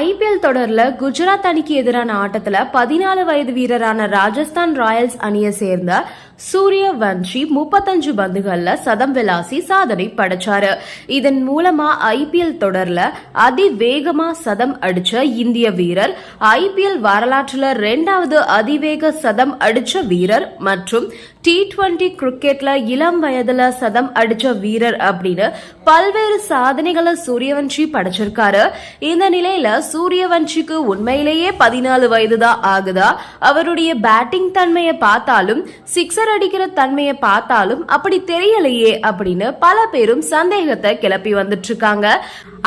IPL தொடர்ல குஜராத் அணிக்கு எதிரான ஆட்டத்துல பதினாலு வயது வீரரான ராஜஸ்தான் ராயல்ஸ் அணியை சேர்ந்த சூரிய வன்ஷி முப்பத்தஞ்சு பந்துகள்ல சதம் விளாசி சாதனை படைச்சாரு. இதன் மூலமா ஐபிஎல் தொடர்ல அதிவேகமா சதம் அடிச்ச இந்திய வீரர் ஐபிஎல் வரலாற்றுல ரெண்டாவது அதிவேக சதம் அடிச்ச வீரர் மற்றும் டி டுவெண்டி கிரிக்கெட்ல இளம் வயதுல சதம் அடிச்ச வீரர் அப்படின்னு பல்வேறு சாதனைகளை சூரியவன்ஷி படைச்சிருக்காரு. இந்த நிலையில சூரியவன்ஷிக்கு உண்மையிலேயே பதினாலு வயது தான் ஆகுதா? அவருடைய பேட்டிங் தன்மையை பார்த்தாலும் சிக்ஸர் அடிக்கிற தன்மையை பார்த்தாலும் அப்படி தெரியலையே அப்படின்னு பல பேரும் சந்தேகத்தை கிளப்பி வந்துட்டு இருக்காங்க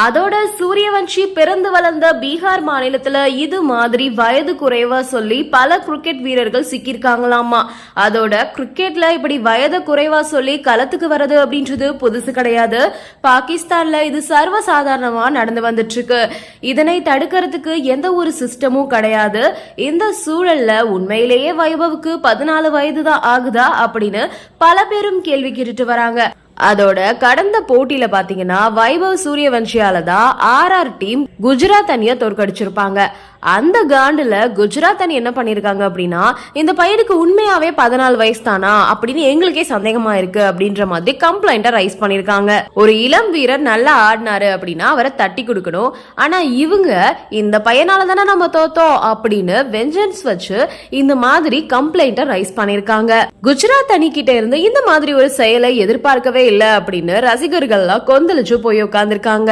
அதோட சூரியவன்ஷி பிறந்து வளர்ந்த பீகார் மாநிலத்துல இது மாதிரி வயது குறைவா சொல்லி பல கிரிக்கெட் வீரர்கள் சிக்கியிருக்காங்களாமா? அதோட கிரிக்கெட்ல இப்படி வயது குறைவா சொல்லி களத்துக்கு வர்றது அப்படின்றது புதுசு கிடையாது. பாகிஸ்தான்ல இது சர்வசாதாரணமா நடந்து வந்துட்டு இருக்கு இதனை தடுக்கிறதுக்கு எந்த ஒரு சிஸ்டமும் கிடையாது. இந்த சூழல்ல உண்மையிலேயே வைபவுக்கு பதினாலு வயது தான் ஆகுதா அப்படின்னு பல பேரும் கேள்வி கேட்டுட்டு வராங்க. அதோட கடந்த போட்டியில பாத்தீங்கன்னா வைபவ் சூரியவன்ஷியால தான் ஆர் டீம் குஜராத் அணிய தோற்கடிச்சிருப்பாங்க. அந்த காண்டில் குஜராத் அணி என்ன பண்ணியிருக்காங்க அப்படின்னா இந்த பையனுக்கு உண்மையாவே பதினாலு வயசு தானா அப்படின்னு எங்களுக்கே சந்தேகமா இருக்கு அப்படின்ற மாதிரி கம்ப்ளைண்ட்டை ரைஸ் பண்ணியிருக்காங்க ஒரு இளம் வீரர் நல்லா ஆடினாரு அப்படின்னா அவரை தட்டி கொடுக்கணும். ஆனா இவங்க இந்த பையனால தானே நம்ம தோத்தோம் அப்படின்னு வெஞ்சன்ஸ் வச்சு இந்த மாதிரி கம்ப்ளைண்ட்டை ரைஸ் பண்ணியிருக்காங்க குஜராத் அணி கிட்ட இருந்து இந்த மாதிரி ஒரு செயலை எதிர்பார்க்கவே இல்லை அப்படின்னு ரசிகர்கள்லாம் கொந்தளிச்சு போய் உட்காந்துருக்காங்க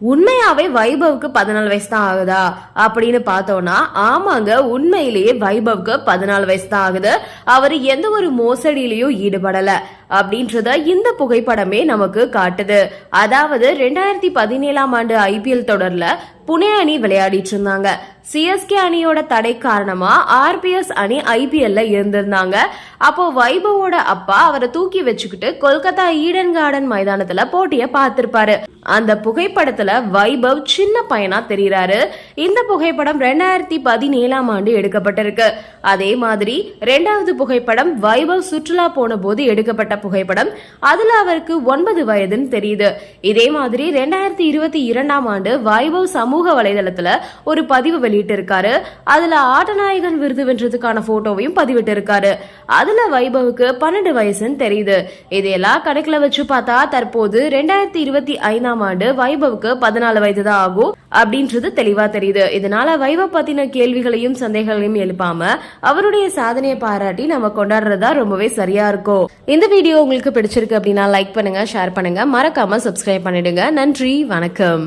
உண்மையாவே வைபவுக்கு பதினாலு வயசு தான் ஆகுதா? அப்படின்னு பார்த்தோம்னா ஆமாங்க உண்மையிலேயே வைபவுக்கு பதினாலு வயசு தான் ஆகுது. அவர் எந்த ஒரு மோசடியிலையும் ஈடுபடல அப்படின்றத இந்த புகைப்படமே நமக்கு காட்டுது. அதாவது ரெண்டாயிரத்தி பதினேழாம் ஆண்டு ஐபிஎல் தொடர்ல புனே அணி விளையாடிட்டு இருந்தாங்க. சிஎஸ்கே அணியோட தடை காரணமா ஆர்பிஎஸ் அணி ஐபிஎல்ல இருந்திருந்தாங்க. அப்போ வைபவோட அப்பா அவரை தூக்கி வச்சுக்கிட்டு கொல்கத்தா ஈடன் கார்டன் மைதானத்துல போட்டிய பார்த்திருப்பாரு. அந்த புகைப்படத்துல வைபவ் சின்ன பையனா தெரியறாரு இந்த புகைப்படம் ரெண்டாயிரத்தி பதினேழாம் ஆண்டு எடுக்கப்பட்டிருக்கு. அதே மாதிரி ரெண்டாவது புகைப்படம் வைபவ் சுற்றுலா போன போது எடுக்கப்பட்ட புகைப்படம். அதுல அவருக்கு ஒன்பது வயதுன்னு தெரியுது. இதே மாதிரி ரெண்டாயிரத்தி இருபத்தி இரண்டாம் ஆண்டு வைபவ் சமூக வலைதளத்துல ஒரு பதிவு வெளியிட்டு இருக்காரு அதுல ஆட்டநாயகன் விருது வென்றதுக்கான போட்டோவையும் பதிவிட்டு இருக்காரு அதுல வைபவுக்கு பன்னெண்டு வயசுன்னு தெரியுது. இதையெல்லாம் கணக்குல வச்சு பார்த்தா தற்போது ரெண்டாயிரத்தி இருபத்தி ஐந்தாம் ஆண்டு வைபவுக்கு பதினாலு வயது தான் ஆகும் அப்படின்றது தெளிவா தெரியுது. இதனால வைபவ் பத்தின கேள்விகளையும் சந்தேகங்களையும் எழுப்பாம அவருடைய சாதனையை பாராட்டி நம்ம கொண்டாடுறதா ரொம்பவே சரியா இருக்கும். இந்த வீடியோ உங்களுக்கு பிடிச்சிருக்கு அப்படின்னா லைக் பண்ணுங்க ஷேர் பண்ணுங்க. மறக்காம சப்ஸ்கிரைப் பண்ணிடுங்க. நன்றி வணக்கம்.